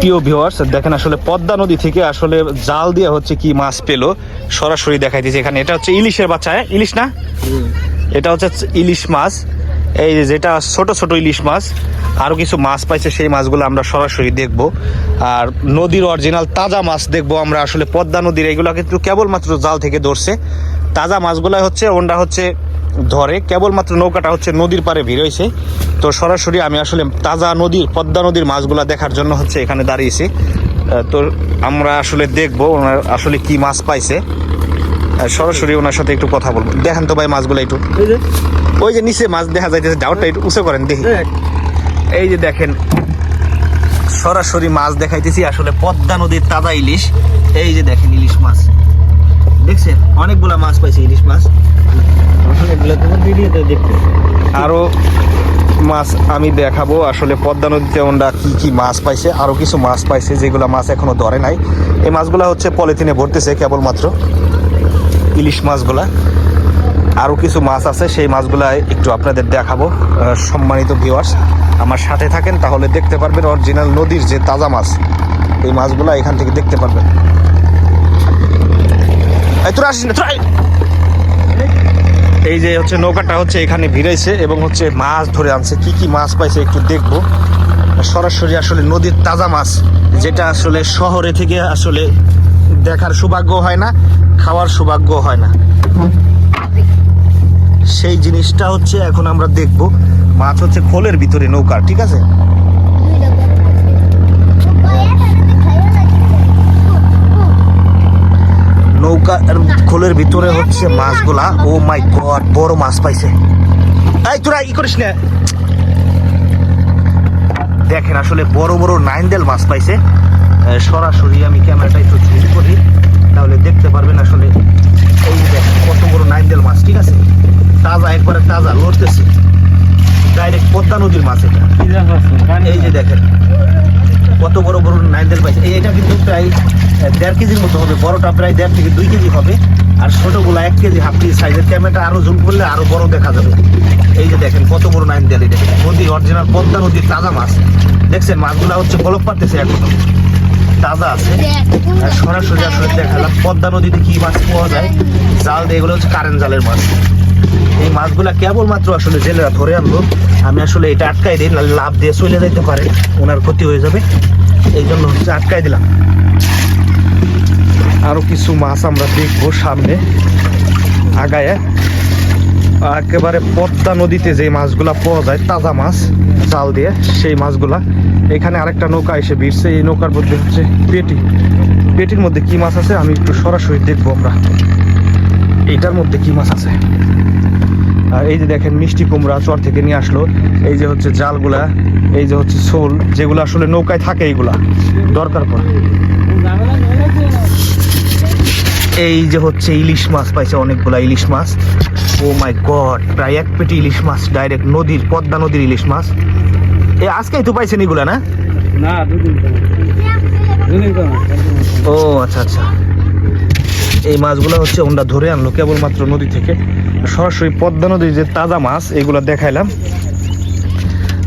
প্রিয় ভিউয়ার্স দেখেন আসলে পদ্মা নদী থেকে আসলে জাল দিয়ে হচ্ছে কি মাছ পেল। সরাসরি দেখাইতেছে এখানে। এটা হচ্ছে ইলিশের বাচ্চা হ্যাঁ? ইলিশ না? এটা হচ্ছে ইলিশ মাছ। এই যেটা ছোট ছোট ইলিশ মাছ আরও কিছু মাছ পাইছে, সেই মাছগুলো আমরা সরাসরি দেখব। আর নদীর অরিজিনাল তাজা মাছ দেখব আমরা আসলে। পদ্মা নদীর এগুলো কিন্তু কেবলমাত্র জাল থেকে ধরছে। তাজা মাছগুলো হচ্ছে, ওনরা হচ্ছে ধরে। কেবলমাত্র নৌকাটা হচ্ছে নদীর পাড়ে ভিড় হয়েছে। তো সরাসরি আমি আসলে তাজা নদীর পদ্মা নদীর মাছগুলো দেখার জন্য হচ্ছে এখানে দাঁড়িয়েছি। তো আমরা আসলে দেখব ওনার আসলে কি মাছ পাইছে। সরাসরি ওনার সাথে একটু কথা বলব। দেখেন তো ভাই মাছগুলো একটু। ওই যে নিচে মাছ দেখা যাইতেছে ডাউটটা একটু উঁচু করেন দেখি। এই যে দেখেন সরাসরি মাছ দেখাইতেছি আসলে পদ্মা নদীর তাজা ইলিশ। এই যে দেখেন ইলিশ মাছ। দেখছেন? অনেকগুলা মাছ পাইছে ইলিশ মাছ। এগুলো তোমার ভিডিওতে দেখতে আরও মাছ আমি দেখাবো আসলে পদ্মা নদীতে ওনারা কি কি মাছ পাইছে, আরও কিছু মাছ পাইছে যেগুলো মাছ এখনও ধরে নাই। এই মাছগুলো হচ্ছে পলিথিনে ভরতেছে কেবলমাত্র, ইলিশ মাছগুলা। আরও কিছু মাছ আছে, সেই মাছগুলা একটু আপনাদের দেখাবো। সম্মানিত ভিউয়ার্স আমার সাথে থাকেন তাহলে দেখতে পারবেন অরিজিনাল নদীর যে তাজা মাছ, এই মাছগুলা এখান থেকে দেখতে পারবেন। তোরা আসিস না, তোরা। এই যে হচ্ছে নৌকাটা হচ্ছে এখানে ভিড়াইছে এবং হচ্ছে মাছ ধরে আনছে। কি কি মাছ পাইছে একটু দেখব। সরাসরি আসলে নদীর তাজা মাছ, যেটা আসলে শহরে থেকে আসলে দেখার সৌভাগ্য হয় না, খাওয়ার সৌভাগ্য হয় না। সেই জিনিসটা হচ্ছে এখন আমরা দেখব। মাছ হচ্ছে খোলের ভিতরে নৌকা, ঠিক আছে নৌকা খোলের ভিতরে হচ্ছে মাছগুলা। ও মাই গড, বড় মাছ পাইছে। এই তোরা ই করিস না। দেখেন আসলে বড় বড় নাইনদেল মাছ পাইছে। সরাসরি আমি ক্যামেরাটা একটু জুম করি, তাহলে দেখতে পারবেন আসলে এই দেখেন কত বড় নাইনদেল মাছ, ঠিক আছে? তাজা, একবারে তাজা, লড়তেছে। ডাইরেক্ট পদ্মা নদীর মাছ এটা। এই যে দেখেন, কত বড় বড় নাইনদেল পাইছে। এটা কিন্তু প্রায় দেড় কেজির মতো হবে। বড়টা প্রায় দেড় থেকে দুই কেজি হবে। আর ছোটগুলো এক কেজি হাফ কেজি সাইজের ক্যামেরাটা আরও জুম করলে আরও বড় দেখা যাবে। এই যে দেখেন কত বড় নাইনদেল এটা নদী অরিজিনাল পদ্মা নদীর তাজা মাছ। দেখছেন মাছগুলা হচ্ছে বলক পারতেছে এখনও। তাজা আছে। আর সরাসরি আসলে দেখালাম পদ্মা নদীতে কি মাছ পাওয়া যায়? জাল দিয়ে এগুলো হচ্ছে কারেন্ট জালের মাছ। এই মাছগুলা কেবলমাত্র আসলে জেলেরা ধরে আনলো। আমি আসলে এটা আটকাই দিই লাভ দিয়ে চলে যেতে পারে। ওনার ক্ষতি হয়ে যাবে। এই জন্য হচ্ছে আটকাই দিলাম। আরও কিছু মাছ আমরা দেখব সামনে। আগায়। একেবারে পদ্মা নদীতে যে মাছগুলা পাওয়া যায়, তাজা মাছ, জাল দিয়ে সেই মাছগুলা। এখানে আরেকটা নৌকা এসে ভিড়ছে, এই নৌকার মধ্যে হচ্ছে পেটি। পেটির মধ্যে কি মাছ আছে আমি একটু সরাসরি দেখব আমরা। এইটার মধ্যে কি মাছ আছে? আর এই যে দেখেন মিষ্টি কুমড়া চর থেকে নিয়ে আসলো। এই যে হচ্ছে জালগুলা এই যে হচ্ছে শোল যেগুলো আসলে নৌকায় থাকে এইগুলা দরকার পড়ে। এই যে হচ্ছে ইলিশ মাছ পাইছে অনেকগুলা ইলিশ মাছ। ও মাই গড প্রায় এক পেটি ইলিশ মাছ ডাইরেক্ট নদীর পদ্মা নদীর ইলিশ মাছ। এ আজকেই তো পাইছেন এগুলা না। ও আচ্ছা আচ্ছা। এই মাছগুলো হচ্ছে ওনরা ধরে আনলো কেবলমাত্র নদী থেকে। সরাসরি পদ্মা নদীর যে তাজা মাছ, এগুলো দেখাইলাম।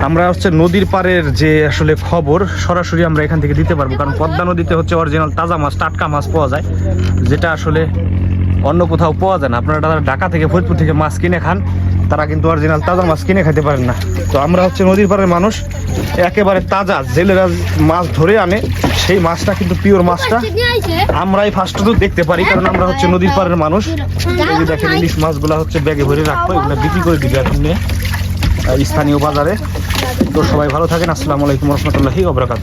আমরা হচ্ছে নদীর পাড়ের যে আসলে খবর, সরাসরি আমরা এখান থেকে দিতে পারব। কারণ পদ্মা নদীতে হচ্ছে অরিজিনাল তাজা মাছ, টাটকা মাছ পাওয়া যায়। যেটা আসলে অন্য কোথাও পাওয়া যায় না। আপনারা ঢাকা থেকে ফরিদপুর থেকে মাছ কিনে খান। তারা কিন্তু অরিজিনাল তাজা মাছ কিনে খেতে পারেন না। তো আমরা হচ্ছে নদীর পাড়ের মানুষ, একেবারে তাজা জেলেরা মাছ ধরে আনে, সেই মাছটা কিন্তু পিওর মাছটা। আমরাই ফার্স্ট তো দেখতে পারি, কারণ আমরা হচ্ছে নদীর পাড়ের মানুষ। এই যে দেখেন, ইলিশ মাছগুলো হচ্ছে ব্যাগে ভরে রাখব, এগুলো বিক্রি করে দিবে এখন নিয়ে স্থানীয় বাজারে। তো সবাই ভালো থাকেন, আসসালামু আলাইকুম রহমতুল্লাহি ওবরাকাত